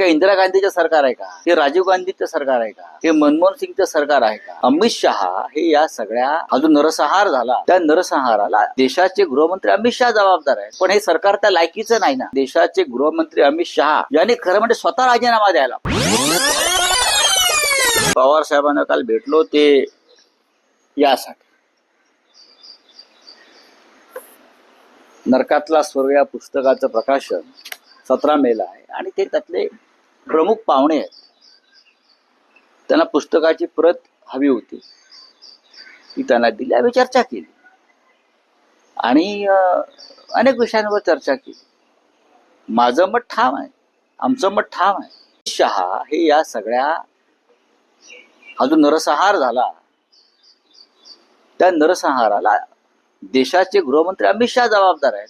काय इंदिरा गांधीचं सरकार आहे का? हे राजीव गांधीचं सरकार आहे का? हे मनमोहन सिंगचं सरकार आहे का? अमित शहा हे या सगळ्या अजून नरसंहार झाला त्या नरसंहाराला देशाचे गृहमंत्री अमित शहा जबाबदार आहेत. पण हे सरकार त्या लायकीचं नाही ना. देशाचे गृहमंत्री अमित शहा यांनी खरं म्हणजे स्वतः राजीनामा द्यायला पवार साहेबांना काल भेटलो ते यासाठी. नरकातला स्वर्ग या पुस्तकाचं प्रकाशन सतरा मेला आहे. आणि ते त्यातले प्रमुख पाहुणे आहेत. त्यांना पुस्तकाची प्रत हवी होती. ती त्यांना दिली. आम्ही चर्चा केली. आणि अनेक विषयांवर चर्चा केली. माझं मत ठाम आहे. आमचं मत ठाम आहे. शहा हे या सगळ्या हा जो नरसंहार झाला. त्या नरसंहाराला देशाचे गृहमंत्री अमित शहा जबाबदार आहेत.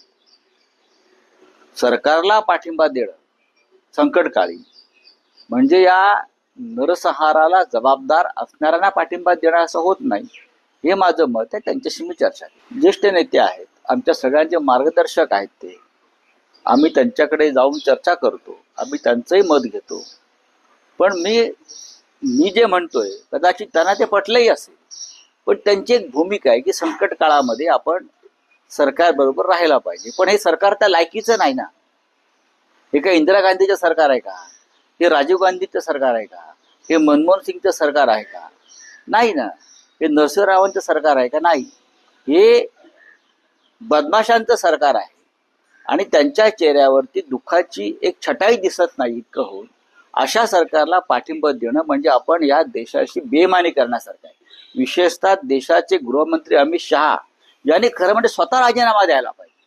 सरकारला पाठिंबा देणं संकटकाळी म्हणजे या नरसंहाराला जबाबदार असणाऱ्यांना पाठिंबा देणार असं होत नाही. हे माझं मत आहे. त्यांच्याशी मी चर्चा ज्येष्ठ नेते आहेत. आमच्या सगळ्यांचे मार्गदर्शक आहेत ते. आम्ही त्यांच्याकडे जाऊन चर्चा करतो. आम्ही त्यांचंही मत घेतो. पण मी मी जे म्हणतोय कदाचित त्यांना ते पटलंही असेल. पण त्यांची एक भूमिका आहे की संकट काळामध्ये आपण सरकार बरोबर राहायला पाहिजे. पण हे सरकार त्या लायकीचं नाही ना. हे काय इंदिरा गांधीचं सरकार आहे का? हे राजीव गांधीचं सरकार आहे का? हे मनमोहन सिंगचं सरकार आहे का? नाही ना. हे नरसिंहरावांचं सरकार आहे का? नाही. हे बदमाशांचं सरकार आहे. आणि त्यांच्या चेहऱ्यावरती दुःखाची एक छटाई दिसत नाही इतकं होऊन. अशा सरकारला पाठिंबा देणं म्हणजे आपण या देशाशी बेमानी करण्यासारखं आहे. विशेषतः देशाचे गृहमंत्री अमित शहा यांनी खरं म्हणजे स्वतः राजीनामा द्यायला पाहिजे.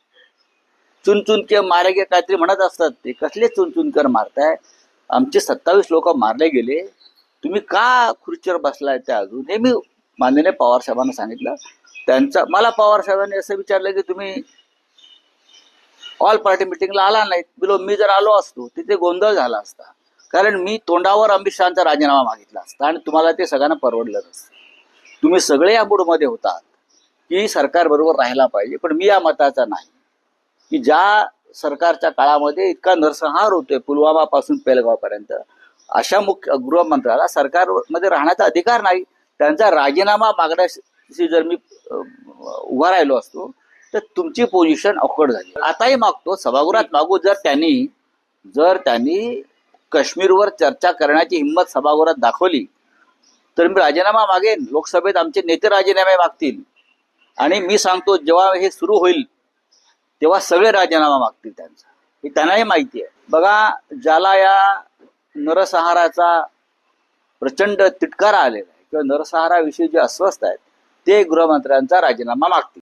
चुनचुनके मारेगे काहीतरी म्हणत असतात. ते कसले चुनचुनकर मारताय? आमचे सत्तावीस लोक मारले गेले. तुम्ही का खुर्चीवर बसलाय त्या अजून? हे मी माननीय पवार साहेबांना सांगितलं. त्यांचा मला पवार साहेबांनी असं विचारलं की तुम्ही ऑल पार्टी मिटिंगला आला नाहीत. बिलो मी जर आलो असतो तिथे गोंधळ झाला असता. कारण मी तोंडावर अमित शहाचा राजीनामा मागितला असता आणि तुम्हाला ते सगळ्यांना परवडलं नसतं. तुम्ही सगळे या मूडमध्ये होतात की सरकार बरोबर राहायला पाहिजे पण मी या मताचा नाही. की ज्या सरकारच्या काळामध्ये इतका नरसंहार होतोय पुलवामा पासून पेलगावपर्यंत. अशा मुख्य गृहमंत्र्याला सरकारमध्ये राहण्याचा अधिकार नाही. त्यांचा राजीनामा मागण्याशी जर मी उभा राहिलो असतो तर तुमची पोझिशन अवघड झाली. आताही मागतो सभागृहात मागू जर त्यांनी जर त्यांनी काश्मीरवर चर्चा करण्याची हिंमत सभागृहात दाखवली तर मी राजीनामा मागेन. लोकसभेत आमचे नेते राजीनामे मागतील. आणि मी सांगतो जेव्हा हे सुरू होईल तेव्हा सगळे राजीनामा मागतील त्यांचा. हे त्यांनाही माहिती आहे. बघा ज्याला या नरसहाराचा प्रचंड तिटकारा आलेला आहे किंवा नरसहाराविषयी जे अस्वस्थ आहेत ते गृहमंत्र्यांचा राजीनामा मागतील.